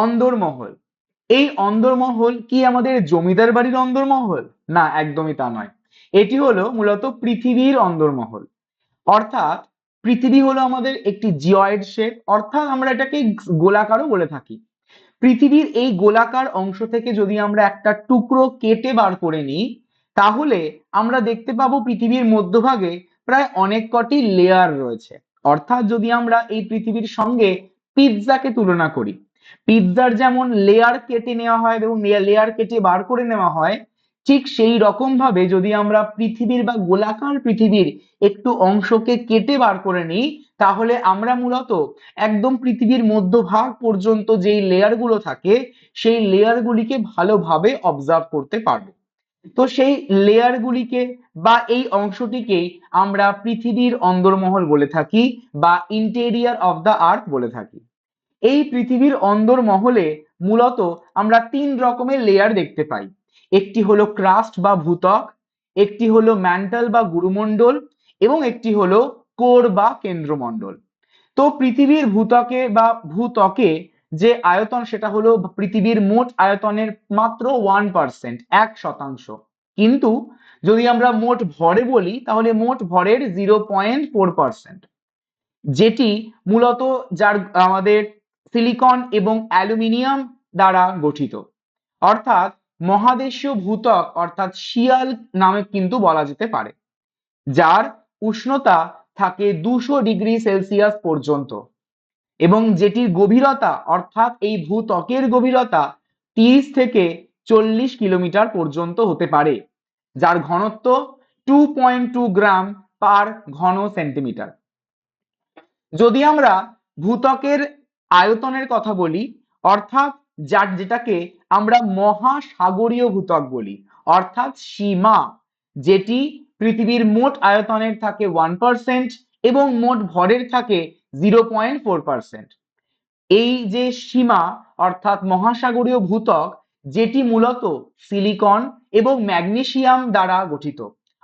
অন্দরমহল। এই অন্দরমহল কি আমাদের জমিদার বাড়ির অন্দরমহল? না, একদমই তা নয়। এটি হলো মূলত পৃথিবীর অন্দরমহল। অর্থাৎ পৃথিবী হলো আমাদের একটি জিওয়েড শেপ, অর্থাৎ আমরা এটাকে গোলাকারও বলে থাকি। পৃথিবীর এই গোলাকার অংশ থেকে যদি আমরা একটা টুকরো কেটে বার করে নিই, তাহলে আমরা দেখতে পাবো পৃথিবীর মধ্যভাগে প্রায় অনেক কটি লেয়ার রয়েছে। অর্থাৎ যদি আমরা এই পৃথিবীর সঙ্গে পিৎজাকে তুলনা করি পিৎজার যেমন লেয়ার কেটে নেওয়া হয় এবং লেয়ার কেটে বার করে নেওয়া হয়, ঠিক সেই রকম ভাবে যদি আমরা পৃথিবীর বা গোলাকার পৃথিবীর একটু অংশকে কেটে বার করে নিই, তাহলে আমরা মূলত একদম পৃথিবীর মধ্যভাগ পর্যন্ত যেই লেয়ারগুলো থাকে, সেই লেয়ার গুলিকে ভালোভাবে অবজার্ভ করতে পারব। তো সেই লেয়ার গুলিকে বা এই অংশটিকেই আমরা পৃথিবীর অন্দরমহল বলে থাকি বা ইন্টেরিয়ার অফ দ্য আর্থ বলে থাকি। এই পৃথিবীর অন্দরমহলে মূলত আমরা তিন রকমের লেয়ার দেখতে পাই। একটি হলো ক্রাস্ট বা ভূত্বক একটি হলো ম্যান্টাল বা গুরুমণ্ডল, এবং একটি হলো কোর বা কেন্দ্রমণ্ডল। তো পৃথিবীর ভূত্বকে বা ভূত্বকে যে আয়তন, সেটা হলো পৃথিবীর মোট আয়তনের মাত্র ওয়ান পার্সেন্ট এক শতাংশ। কিন্তু যদি আমরা মোট ভরে বলি, তাহলে মোট ভরের জিরো পয়েন্ট ফোর পার্সেন্ট যেটি মূলত যার আমাদের সিলিকন এবং অ্যালুমিনিয়াম দ্বারা গঠিত। অর্থাৎ মহাদেশীয় ভূত্বক, অর্থাৎ শিয়াল নামে কিন্তু বলা যেতে পারে, যার উষ্ণতা থাকে দুশো ডিগ্রি সেলসিয়াস পর্যন্ত। এবং যেটির গভীরতা, অর্থাৎ এই ভূত্বকের গভীরতা তিরিশ থেকে চল্লিশ কিলোমিটার পর্যন্ত হতে পারে, যার ঘনত্ব two point two gram per ঘন সেন্টিমিটার। যদি আমরা ভূত্বকের আয়তনের কথা বলি, অর্থাৎ যার যেটাকে আমরা মহাসাগরীয় ভূত্বক বলি, অর্থাৎ সীমা, যেটি পৃথিবীর মোট আয়তনের থাকে ওয়ান পার্সেন্ট এবং মোট ভরের থাকে জিরো পয়েন্ট ফোর পার্সেন্ট এই যে সীমা, অর্থাৎ মহাসাগরীয় ভূত্বক, যেটি মূলত সিলিকন এবং ম্যাগনেসিয়াম দ্বারা গঠিত।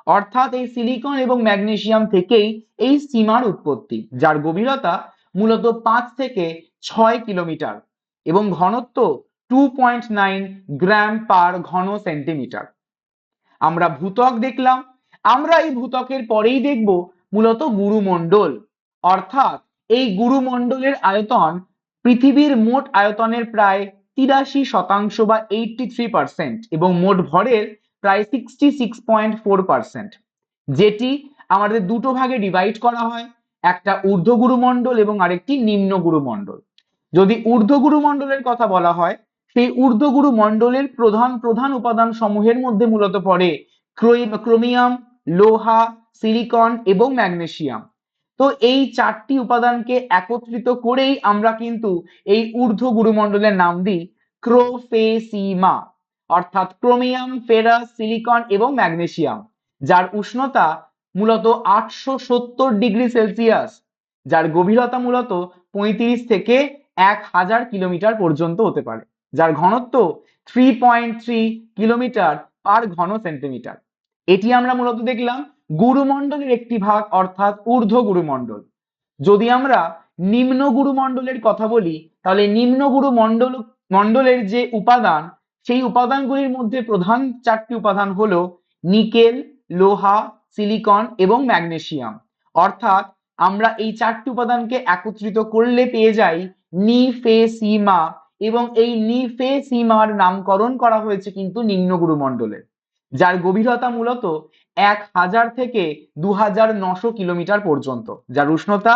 অর্থাৎ এই সিলিকন এবং ম্যাগনেসিয়াম থেকেই এই সীমার উৎপত্তি, যার গভীরতা মূলত পাঁচ থেকে ছয় কিলোমিটার এবং ঘনত্ব two point nine gram per ঘন সেন্টিমিটার আমরা ভূত্বক দেখলাম, আমরা এই ভূত্বকের পরেই দেখব মূলত গুরুমণ্ডল। অর্থাৎ এই গুরুমণ্ডলের আয়তন পৃথিবীর মোট আয়তনের প্রায় তিরাশি শতাংশ বা এইটটি থ্রি পার্সেন্ট এবং মোট ভরের প্রায় sixty six point four percent যেটি আমাদের দুটো ভাগে ডিভাইড করা হয়, একটা ঊর্ধ্ব গুরুমণ্ডল এবং আরেকটি নিম্ন গুরুমণ্ডল। যদি ঊর্ধ্ব গুরুমণ্ডলের কথা বলা হয়, সেই ঊর্ধ্ব গুরুমণ্ডলের প্রধান প্রধান উপাদান সমূহের মধ্যে মূলত পড়ে ক্রোমিয়াম, লোহা, সিলিকন এবং ম্যাগনেসিয়াম। তো এই চারটি উপাদানকে একত্রিত করেই আমরা কিন্তু এই ঊর্ধ্ব গুরুমণ্ডলের নাম দিই ক্রোফেসিমা, অর্থাৎ ক্রোমিয়াম, ফেরাস, সিলিকন এবং ম্যাগনেসিয়াম, যার উষ্ণতা মূলত আটশো সত্তর ডিগ্রি সেলসিয়াস, যার গভীরতা মূলত পঁয়ত্রিশ থেকে এক হাজার কিলোমিটার পর্যন্ত হতে পারে, যার ঘনত্ব three point three kilometre per ঘন সেন্টিমিটার এটি আমরা মূলত দেখলাম গুরুমণ্ডলের একটি ভাগ, অর্থাৎ ঊর্ধ্ব গুরুমণ্ডল। যদি আমরা নিম্ন গুরুমণ্ডলের কথা বলি, তাহলে নিম্ন গুরু গুরুমণ্ডল, মণ্ডলের যে উপাদান, সেই উপাদানগুলির মধ্যে প্রধান চারটি উপাদান হলো নিকেল, লোহা, সিলিকন এবং ম্যাগনেসিয়াম। অর্থাৎ আমরা এই চারটি উপাদানকে একত্রিত করলে পেয়ে যাই নিফেসিমা এবং এই নিফেসিমার নামকরণ করা হয়েছে কিন্তু নিম্ন গুরুমণ্ডলে যার গভীরতা মূলত এক হাজার থেকে দু হাজার নশো কিলোমিটার পর্যন্ত, যার উষ্ণতা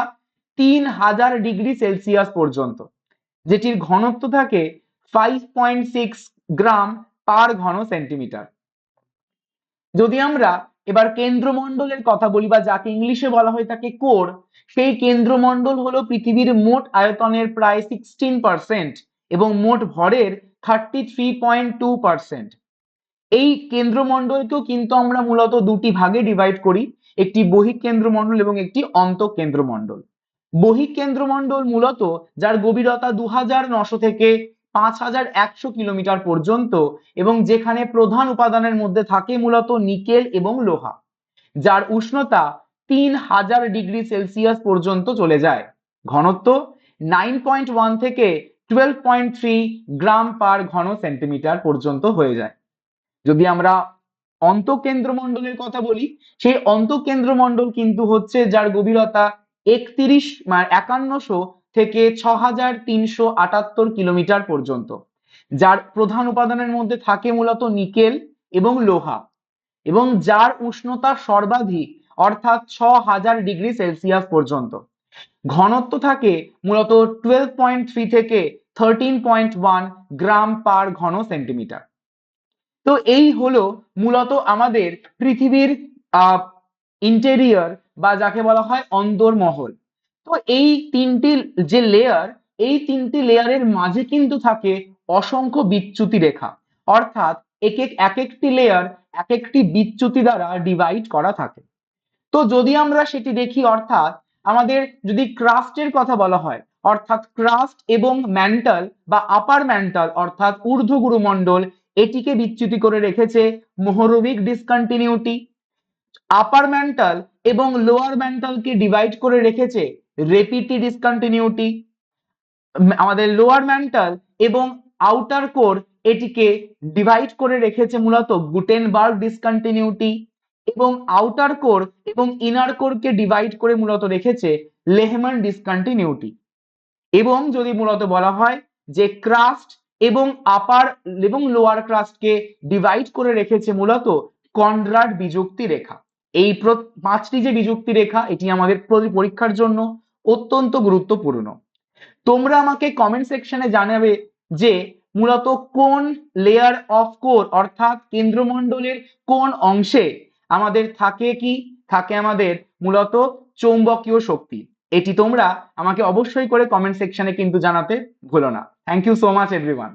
তিন হাজার ডিগ্রি সেলসিয়াস পর্যন্ত, যেটির ঘনত্ব থাকে five point six gram per ঘন সেন্টিমিটার যদি আমরা এবার কেন্দ্রমণ্ডলের কথা বলি বা যাকে ইংলিশে বলা হয়ে থাকে কোর, সেই কেন্দ্রমণ্ডল হলো পৃথিবীর মোট আয়তনের প্রায় সিক্সটিন পার্সেন্ট এবং মোট ভরের thirty three point two percent এই কেন্দ্রমণ্ডলকেও কিন্তু আমরা মূলত দুটি ভাগে ডিভাইড করি, একটি বহিঃ কেন্দ্রমণ্ডল এবং একটি অন্ত কেন্দ্রমণ্ডল বহিঃ কেন্দ্রমণ্ডল মূলত যার গভীরতা দু থেকে পাঁচ হাজার একশো কিলোমিটার পর্যন্ত এবং যেখানে প্রধান উপাদানের মধ্যে থাকে মূলত নিকেল এবং লোহা, যার উষ্ণতা তিন হাজার ডিগ্রি সেলসিয়াস পর্যন্ত চলে যায়। ঘনত্ব নাইন পয়েন্ট ওয়ান থেকে twelve point three gram per ঘন সেন্টিমিটার পর্যন্ত হয়ে যায়। যদি আমরা অন্তঃকেন্দ্রমণ্ডলের কথা বলি, সেই অন্তঃকেন্দ্রমণ্ডল কিন্তু হচ্ছে যার গভীরতা একত্রিশ একান্নশো থেকে ছ হাজার তিনশো আটাত্তর কিলোমিটার পর্যন্ত, যার প্রধান উপাদানের মধ্যে থাকে মূলত নিকেল এবং লোহা, এবং যার উষ্ণতা সর্বাধিক, অর্থাৎ ছ হাজার ডিগ্রি সেলসিয়াস পর্যন্ত। ঘনত্ব থাকে মূলত টুয়েলভ পয়েন্ট থ্রি থেকে thirteen point one gram per ঘন সেন্টিমিটার। তো এই হলো মূলত আমাদের পৃথিবীর ইন্টেরিয়র বা যাকে বলা হয় অন্দরমহল। তো এই তিনটি যে লেয়ার এই তিনটি লেয়ারের মাঝে কিন্তু থাকে অসংখ্য বিচ্যুতি রেখা। অর্থাৎ এক এক এক একটি লেয়ার এক একটি বিচ্যুতি দ্বারা ডিভাইড করা থাকে। তো যদি আমরা সেটি দেখি, অর্থাৎ আমাদের যদি ক্রাস্টের কথা বলা হয়, অর্থাৎ ক্রাস্ট এবং ম্যান্টাল বা আপার ম্যান্টাল অর্থাৎ ঊর্ধ্ব গুরুমণ্ডল, এটিকে বিচ্যুতি করে রেখেছে মোহরবিক ডিসকন্টিনিউটি আপার ম্যান্টাল এবং লোয়ার ম্যান্টালকে ডিভাইড করে রেখেছে রেপিটি ডিসকন্টিনিউটি আমাদের লোয়ার ম্যান্টাল এবং আউটার কোর এটিকে ডিভাইড করে রেখেছে মূলত গুটেনবার্গ ডিসকন্টিনিউটি এবং আউটার কোর এবং ইনার কোরকে ডিভাইড করে মূলত রেখেছে লেহমান ডিসকন্টিনিউটি এবং যদি মূলত বলা হয় যে ক্রাস্ট এবং আপার এবং লোয়ার ক্রাস্টকে ডিভাইড করে রেখেছে মূলত কনরাড বিযুক্তি রেখা। এই পাঁচটি যে বিযুক্তি রেখা, এটি আমাদের পরীক্ষার জন্য অত্যন্ত গুরুত্বপূর্ণ। তোমরা আমাকে কমেন্ট সেকশনে জানাবে যে মূলত কোন লেয়ার অফ কোর অর্থাৎ কেন্দ্রমণ্ডলের কোন অংশে আমাদের থাকে কি? থাকে আমাদের মূলত চৌম্বকীয় শক্তি। এটি তোমরা আমাকে অবশ্যই করে কমেন্ট সেকশনে কিন্তু জানাতে ভুলো না। Thank you so much everyone